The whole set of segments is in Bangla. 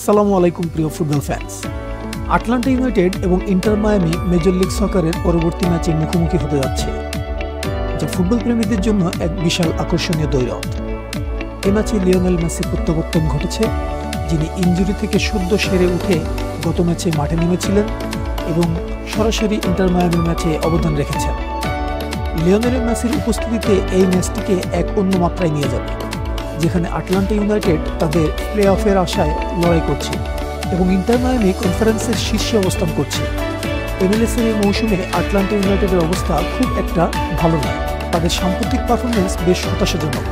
আসসালামু আলাইকুম, প্রিয় ফুটবল ফ্যান্স আটলান্টা ইউনাইটেড এবং ইন্টার মায়ামি মেজর লিগ সকারের পরবর্তী ম্যাচে মুখোমুখি হতে যাচ্ছে, যা ফুটবল প্রেমীদের জন্য এক বিশাল আকর্ষণীয় দৈরথ এ ম্যাচে লিওনেল মেসি প্রত্যাবর্তন ঘটেছে, যিনি ইঞ্জুরি থেকে সদ্য সেরে উঠে গত ম্যাচে মাঠে নেমেছিলেন এবং সরাসরি ইন্টার মায়ামি ম্যাচে অবদান রেখেছেন। লিওনেল মেসির উপস্থিতিতে এই ম্যাচটিকে এক অন্য মাত্রায় নিয়ে যাবে। যেখানে আটলান্টা ইউনাইটেড তাদের প্লে অফের আশায় লড়াই করছে এবং ইন্টার মায়ামি কনফারেন্সের শীর্ষে অবস্থান করছে। এমএলএসের এই মৌসুমে আটলান্টা ইউনাইটেডের অবস্থা খুব একটা ভালো নয় তাদের সাম্প্রতিক পারফরমেন্স বেশ হতাশাজনক।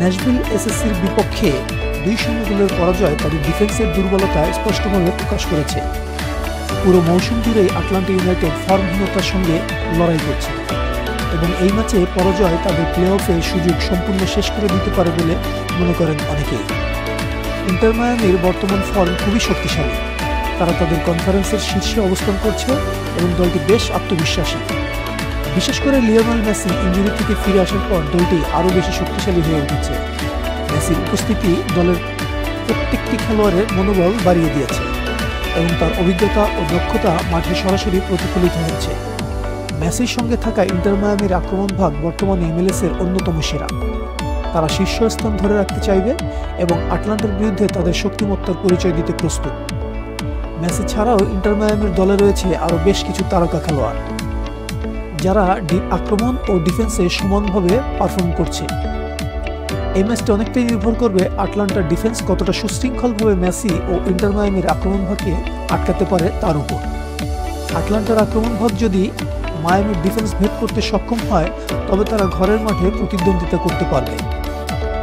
ন্যাশভিল এসএসসির বিপক্ষে দুই শূন্য গোলের পরাজয় তাদের ডিফেন্সের দুর্বলতায় স্পষ্টভাবে প্রকাশ করেছে। পুরো মৌসুম জুড়েই আটলান্টা ইউনাইটেড ফর্মহীনতার সঙ্গে লড়াই করছে। এবং এই ম্যাচে পরাজয় তাদের প্লে অফে সুযোগ সম্পূর্ণ শেষ করে দিতে পারে বলে মনে করেন অনেকেই। ইন্টার মায়ামির বর্তমান ফর্ম খুবই শক্তিশালী। তারা তাদের কনফারেন্সের শীর্ষে অবস্থান করছে এবং দলটি বেশ আত্মবিশ্বাসী। বিশেষ করে লিওনাল মেসি ইঞ্জুরি থেকে ফিরে আসার পর দলটি আরও বেশি শক্তিশালী হয়ে উঠেছে। মেসির উপস্থিতি দলের প্রত্যেকটি খেলোয়াড়ের মনোবল বাড়িয়ে দিয়েছে এবং তার অভিজ্ঞতা ও দক্ষতা মাঠে সরাসরি প্রতিফলিত হচ্ছে। মেসির সঙ্গে থাকা ইন্টার মায়ামির আক্রমণ ভাগ বর্তমানে এমএলএসের অন্যতম সেরা। তারা শীর্ষস্থান ধরে রাখতে চাইবে এবং আটলান্টার বিরুদ্ধে তাদের শক্তিমত্তার পরিচয় দিতে প্রস্তুত। মেসি ছাড়াও ইন্টার মায়ামির দলে রয়েছে আরও বেশ কিছু তারকা খেলোয়াড়, যারা আক্রমণ ও ডিফেন্সে সমানভাবে পারফর্ম করছে। এই ম্যাচটা অনেকটাই নির্ভর করবে আটলান্টার ডিফেন্স কতটা সুশৃঙ্খলভাবে মেসি ও ইন্টার মায়ামির আক্রমণ ভাগকে আটকাতে পারে তার উপর। আটলান্টার আক্রমণ ভাগ যদি মায়ামির ডিফেন্স ভেদ করতে সক্ষম হয়, তবে তারা ঘরের মাঠে প্রতিদ্বন্দ্বিতা করতে পারবে।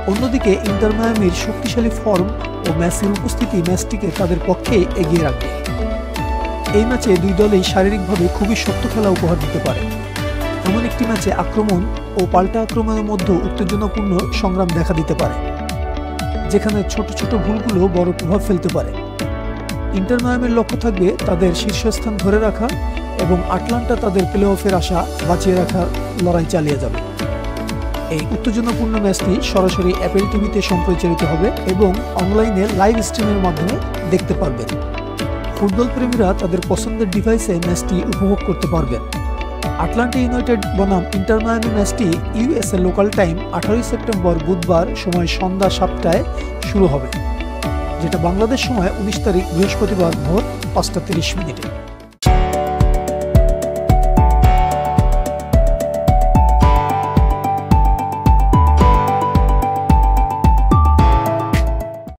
অন্যদিকে, ইন্টার মায়ামির শক্তিশালী ফর্ম ও ম্যাচের উপস্থিতি ম্যাচটিকে তাদের পক্ষে এগিয়ে রাখবে। এই ম্যাচে দুই দলেই শারীরিকভাবে খুবই শক্ত খেলা উপহার দিতে পারে। এমন একটি ম্যাচে আক্রমণ ও পাল্টা আক্রমণের মধ্যে উত্তেজনাপূর্ণ সংগ্রাম দেখা দিতে পারে, যেখানে ছোট ছোট ভুলগুলো বড় প্রভাব ফেলতে পারে। ইন্টার লক্ষ্য থাকবে তাদের শীর্ষস্থান ধরে রাখা এবং আটলান্টা তাদের প্লে অফের আশা বাঁচিয়ে রাখার লড়াই চালিয়ে যাবে। এই উত্তেজনাপূর্ণ ম্যাচটি সরাসরি অ্যাপেল টিভিতে সম্প্রচারিত হবে এবং অনলাইনে লাইভ স্ট্রিমের মাধ্যমে দেখতে পারবেন। ফুটবল প্রেমীরা তাদের পছন্দের ডিভাইসে ম্যাচটি উপভোগ করতে পারবেন। আটলান্টা ইউনাইটেড বনাম ইন্টার মায়ামি ম্যাচটি ইউএসএ লোকাল টাইম আঠারোই সেপ্টেম্বর বুধবার সময় সন্ধ্যা সাতটায় শুরু হবে। যেটা বাংলাদেশ সময় উনিশ তারিখ বৃহস্পতিবার ভোর পাঁচটা তিরিশ মিনিটে।